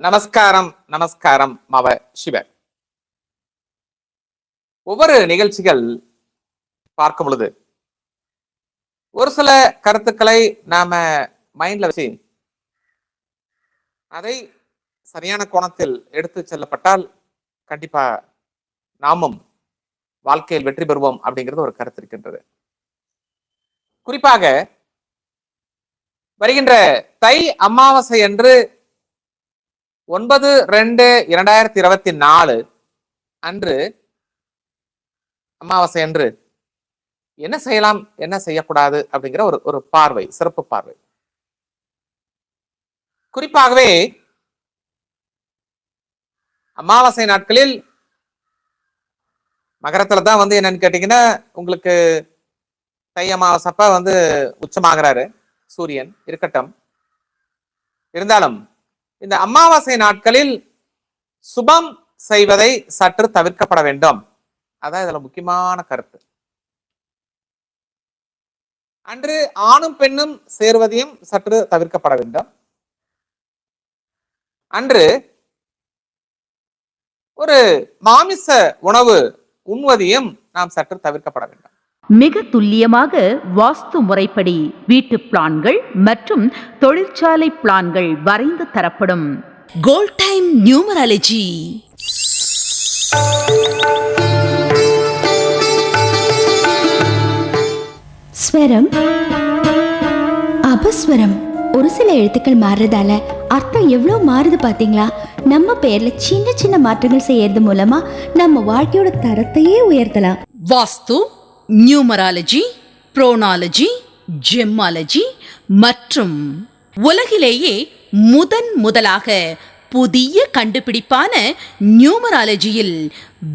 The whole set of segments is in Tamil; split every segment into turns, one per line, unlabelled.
நமஸ்காரம் நமஸ்காரம் மவ சிவ. ஒவ்வொரு நிகழ்ச்சிகள் பார்க்கும் பொழுது ஒரு சில கருத்துக்களை நாம மைண்ட்ல வச்சு அதை சரியான கோணத்தில் எடுத்து செல்லப்பட்டால் கண்டிப்பா நாமும் வாழ்க்கையில் வெற்றி பெறுவோம் அப்படிங்கிறது ஒரு கருத்து இருக்கின்றது. குறிப்பாக வருகின்ற தை அமாவாசை என்று ஒன்பது ரெண்டு இரண்டாயிரத்தி இருபத்தி நாலு அன்று அமாவாசை அன்று என்ன செய்யலாம் என்ன செய்யக்கூடாது அப்படிங்கிற ஒரு ஒரு பார்வை சிறப்பு பார்வை. குறிப்பாகவே அமாவாசை நாட்களில் மகரத்துல தான் வந்து என்னன்னு கேட்டீங்கன்னா உங்களுக்கு தை அமாவாசைப்ப வந்து உச்சமாகிறாரு சூரியன் இருக்கட்டும். இருந்தாலும் இந்த அமாவாசை நாட்களில் சுபம் செய்வதை சற்று தவிர்க்கப்பட வேண்டும். அதான் இதுல முக்கியமான கருத்து. அன்று ஆணும் பெண்ணும் சேர்வதையும் சற்று தவிர்க்கப்பட வேண்டும். அன்று ஒரு மாமிச உணவு உண்வதையும் நாம் சற்று தவிர்க்கப்பட வேண்டும்.
மிக துல்லியமாக வாஸ்து முறைப்படி வீட்டு பிளான்கள் மற்றும் தொழிற்சாலை பிளான்கள் வரைந்து தரப்படும்.
கோல்ட் டைம் நியூமராலஜி
ஸ்வரம். அபஸ்வரம். ஒரு சில எழுத்துக்கள் மாறுறதால அர்த்தம் எவ்வளோ மாறுது பாத்தீங்களா? நம்ம பேர்ல சின்ன சின்ன மாற்றங்கள் செய்யறது மூலமா நம்ம வாழ்க்கையோட தரத்தையே உயர்த்தலாம்.
வாஸ்து நியூமராலஜி புரோனாலஜி ஜெம்மாலஜி மற்றும் உலகிலேயே முதன் முதலாக புதிய கண்டுபிடிப்பான நியூமராலஜியில்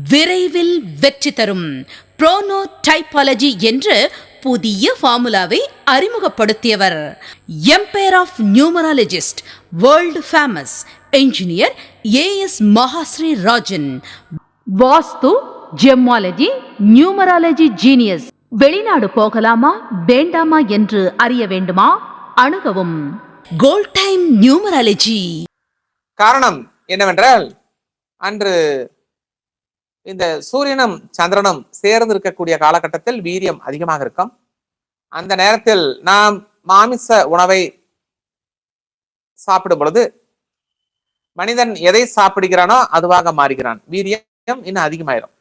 விரைவில் வெற்றி தரும் ப்ரோனோ டைப்பாலஜி என்ற புதிய ஃபார்முலாவை அறிமுகப்படுத்தியவர். Empire of numerologist world famous engineer AS Mahasri Rajan
vastu gemmology numerology genius. வெளிநாடு போகலாமா வேண்டாமா என்று அறிய வேண்டுமா? அணுகவும்.
கோல்ட் டைம் நியூமராலஜி
காரணம் என்னவென்றால் அன்று இந்த சூரியனும் சந்திரனும் சேர்ந்து இருக்கக்கூடிய காலகட்டத்தில் வீரியம் அதிகமாக இருக்கும். அந்த நேரத்தில் நாம் மாமிச உணவை சாப்பிடும் பொழுது மனிதன் எதை சாப்பிடுகிறானோ அதுவாக மாறுகிறான். வீரியம் இன்னும் அதிகமாயிரும்.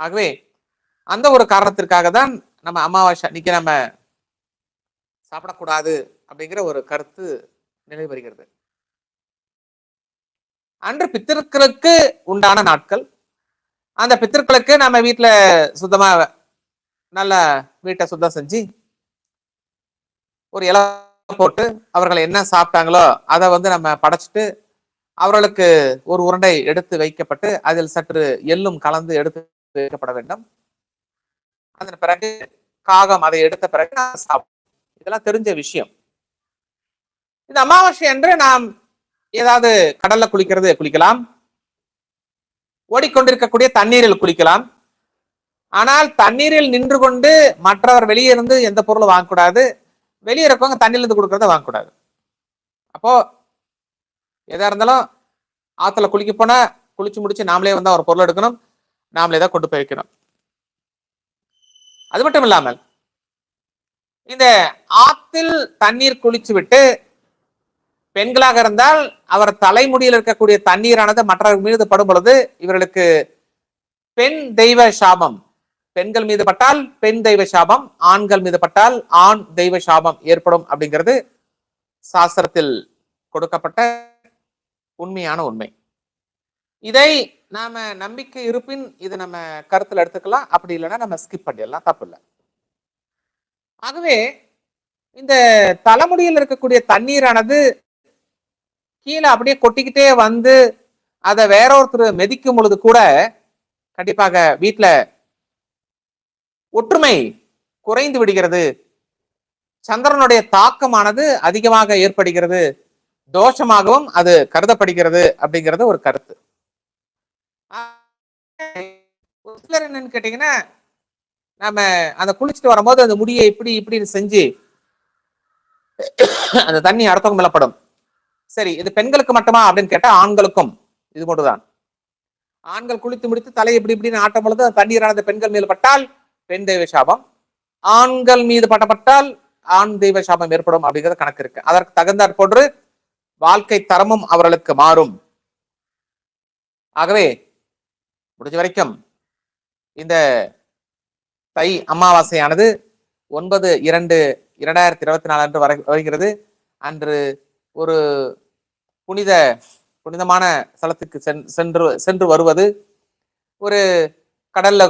ஆகவே அந்த ஒரு காரணத்திற்காக தான் நம்ம அமாவாசை அன்னைக்கு நம்ம சாப்பிடக்கூடாது அப்படிங்கிற ஒரு கருத்து நிலை வருகிறது. அன்று பித்திருக்களுக்கு உண்டான நாட்கள். அந்த பித்திருக்களுக்கு நம்ம வீட்டுல சுத்தமா நல்ல வீட்டை சுத்தம் செஞ்சு ஒரு இலை போட்டு அவர்கள் என்ன சாப்பிட்டாங்களோ அதை வந்து நம்ம படைச்சிட்டு அவர்களுக்கு ஒரு உருண்டை எடுத்து வைக்கப்பட்டு அதில் சற்று எள்ளும் கலந்து எடுத்து வைக்கப்பட வேண்டும். அதன் பிறகு காகம் அதை எடுத்த பிறகு சாப்பிடும் இதெல்லாம் தெரிஞ்ச விஷயம். இந்த அமாவாசை என்று நாம் ஏதாவது கடல்ல குளிக்கிறது குளிக்கலாம். ஓடிக்கொண்டிருக்கக்கூடிய தண்ணீரில் குளிக்கலாம். ஆனால் தண்ணீரில் நின்று கொண்டு மற்றவர் வெளியே இருந்து எந்த பொருளும் வாங்கக்கூடாது. வெளியே இருக்கவங்க தண்ணியில இருந்து கொடுக்கறத வாங்கக்கூடாது. அப்போ எதா இருந்தாலும் ஆத்துல குளிக்க போனா குளிச்சு முடிச்சு நாமளே வந்து ஒரு பொருள் எடுக்கணும். நாமளே தான் கொண்டு போய் வைக்கணும் அது மட்டும் இல்லாமல் இந்த ஆத்தில் தண்ணீர் குளிச்சு விட்டு பெண்களாக இருந்தால் அவர் தலைமுடியில் இருக்கக்கூடிய தண்ணீரானது மற்றவர்கள் மீது படும் பொழுது இவர்களுக்கு பெண் தெய்வ சாபம் பெண்கள் மீது பட்டால் பெண் தெய்வ சாபம் ஆண்கள் மீது பட்டால் ஆண் தெய்வ சாபம் ஏற்படும் அப்படிங்கிறது சாஸ்திரத்தில் கொடுக்கப்பட்ட உண்மையான உண்மை. இதை நாம நம்பிக்கை இருப்பின் இது நம்ம கருத்தில் எடுத்துக்கலாம். அப்படி இல்லைன்னா நம்ம ஸ்கிப் பண்ணிடலாம். தப்பு இல்லை. ஆகவே இந்த தலைமுடியில் இருக்கக்கூடிய தண்ணீரானது கீழே அப்படியே கொட்டிக்கிட்டே வந்து அதை வேற ஒருத்தர் மெதிக்கும் பொழுது கூட கண்டிப்பாக வீட்டில் ஒற்றுமை குறைந்து விடுகிறது. சந்திரனுடைய தாக்கமானது அதிகமாக ஏற்படுகிறது. தோஷமாகவும் அது கருதப்படுகிறது அப்படிங்கிறது ஒரு கருத்து. ஒரு சிலர் என்னன்னு கேட்டீங்கன்னா நம்ம அந்த குளிச்சுட்டு வரும்போது அந்த முடியை இப்படி இப்படின்னு செஞ்சு அந்த தண்ணி அடுத்தவங்க மேலப்படும் சரி இது பெண்களுக்கு மட்டுமா அப்படின்னு கேட்டா ஆண்களுக்கும் இது மட்டும்தான். ஆண்கள் குளித்து முடித்து தலை இப்படி இப்படின்னு ஆட்டம் பொழுது அந்த தண்ணீரானது பெண்கள் மீது பட்டால் பெண் தெய்வ சாபம். ஆண்கள் மீது பட்டப்பட்டால் ஆண் தெய்வ சாபம் ஏற்படும் அப்படிங்கிறது கணக்கு இருக்கு. அதற்கு தகுந்தாற் போன்று வாழ்க்கை தரமும் அவர்களுக்கு மாறும். ஆகவே முடிஞ்ச வரைக்கும் இந்த தை அமாவாசையானது ஒன்பது இரண்டு இரண்டாயிரத்தி இருபத்தி நாலு அன்று வரை வருகிறது. அன்று ஒரு புனித புனிதமான ஸ்தலத்துக்கு சென் சென்று சென்று வருவது. ஒரு கடல்ல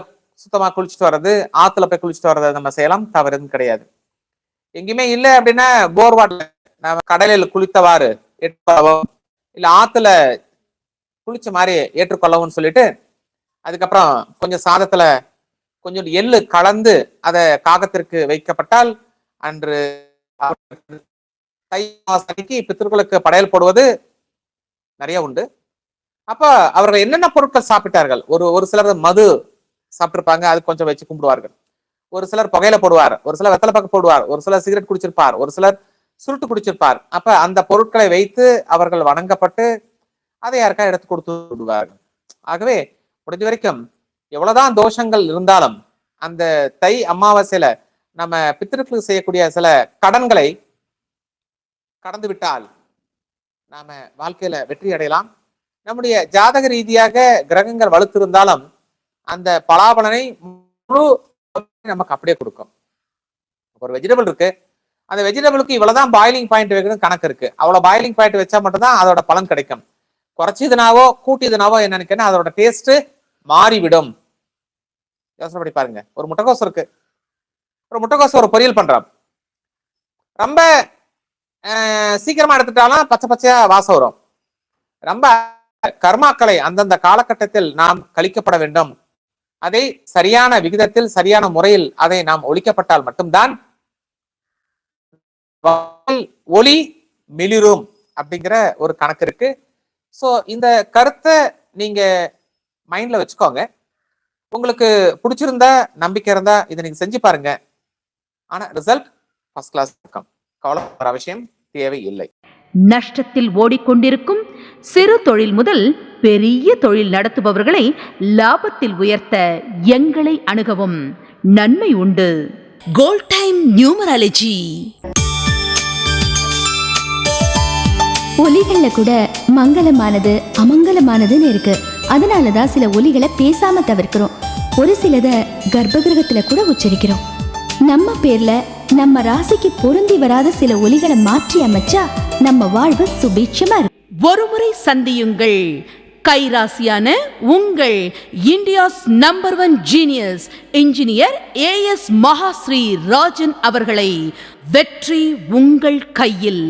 சுத்தமாக குளிச்சுட்டு வர்றது ஆற்றுல போய் குளிச்சுட்டு வர்றதை நம்ம செய்யலாம் தவறு எதுவும் கிடையாது. எங்கேயுமே இல்லை அப்படின்னா போர் வாட்டர் நம்ம கடலில் குளித்தவாறு ஏற்றுக்கொள்ளவும் இல்லை ஆற்றுல குளிச்ச மாதிரி ஏற்றுக்கொள்ளவும் சொல்லிட்டு அதுக்கப்புறம் கொஞ்சம் சாதத்துல கொஞ்சம் எள்ளு கலந்து அதை காகத்திற்கு வைக்கப்பட்டால் அன்று தை அமாவாசைக்கு பித்திருக்களுக்கு படையல் போடுவது நிறைய உண்டு. அப்ப அவர்கள் என்னென்ன பொருட்கள் சாப்பிட்டார்கள்? ஒரு ஒரு சிலர் மது சாப்பிட்டிருப்பாங்க அது கொஞ்சம் வச்சு கும்பிடுவார்கள். ஒரு சிலர் புகையில போடுவார் ஒரு சிலர் வெத்தலை பக்கம் போடுவார் ஒரு சிலர் சிகரெட் குடிச்சிருப்பார் ஒரு சிலர் சுருட்டு குடிச்சிருப்பார். அப்ப அந்த பொருட்களை வைத்து அவர்கள் வணங்கப்பட்டு அதை யாருக்கா எடுத்து கொடுத்து விடுவார்கள். ஆகவே முடிஞ்ச வரைக்கும் எவ்வளவுதான் தோஷங்கள் இருந்தாலும் அந்த தை அமாவாசையில நம்ம பித்திருக்களுக்கு செய்யக்கூடிய சில கடன்களை கடந்து விட்டால் நாம வாழ்க்கையில வெற்றி அடையலாம். நம்முடைய ஜாதக ரீதியாக கிரகங்கள் வலுத்திருந்தாலும் அந்த பலாபலனை முழு நமக்கு அப்படியே கொடுக்கும். ஒரு வெஜிடபிள் இருக்கு. அந்த வெஜிடபிளுக்கு இவ்வளவுதான் பாயிலிங் பாயிண்ட் வைக்கணும் கணக்கு இருக்கு. அவ்வளவு பாயிலிங் பாயிண்ட் வச்சா மட்டும்தான் அதோட பலன் கிடைக்கும். குறைச்சதுனாவோ கூட்டியதுனாவோ என்னன்னு கேட்டா அதோட டேஸ்ட் மாறிவிடும். யோசனை பண்ணி பாருங்க. ஒரு முட்டைக்கோஸ் இருக்கு. ஒரு முட்டைக்கோஸ் ஒரு பொரியல் பண்றோம். ரொம்ப சீக்கிரமா எடுத்துட்டாலும் பச்சை பச்சையா வாசம் வரும். ரொம்ப கர்மாக்களை அந்தந்த காலகட்டத்தில் நாம் கழிக்கப்பட வேண்டும். அதை சரியான விகிதத்தில் சரியான முறையில் அதை நாம் ஒழிக்கப்பட்டால் மட்டும்தான் ஒளி மிளிரும் அப்படிங்கிற ஒரு கணக்கு இருக்கு. ஸோ இந்த கருத்தை நீங்க மைண்ட்ல வச்சுக்கோங்க. உங்களுக்கு பிடிச்சிருந்தா நம்பிக்கை இருந்தா இதை நீங்க செஞ்சு பாருங்க. ஆனா ரிசல்ட் ஃபர்ஸ்ட் கிளாஸ் இருக்கும் கவலைப்படுற அவசியம் தேவையில்லை.
நஷ்டத்தில் ஓடிக்கொண்டிருக்கும் சிறு தொழில் முதல் பெரிய தொழில் நடத்துபவர்களை லாபத்தில் உயர்த்த எங்களை அணுகவும். நன்மை உண்டு.
கோல்ட் டைம் நியூமராலஜி
ஒலிகள்ல கூட மங்களமானது அமங்கலமானதுன்னு இருக்கு. அதனால தான் சில ஒலிகளை பேசாம தவிர்க்கிறோம். ஒரு சிலத கர்ப்பகிரகத்துல கூட உச்சரிக்கிறோம். நம்ம பேர்ல நம்ம ராசிக்கு பொருந்தி வராத சில ஒலிகளை மாற்றி அமைச்சா நம்ம வாழ்வு சுபீட்சமா இருக்கும்
ஒருமுறை சந்தியுங்கள். கைராசியான உங்கள் India's number one genius engineer AS Mahasri Rajan அவர்களை வெற்றி உங்கள் கையில்.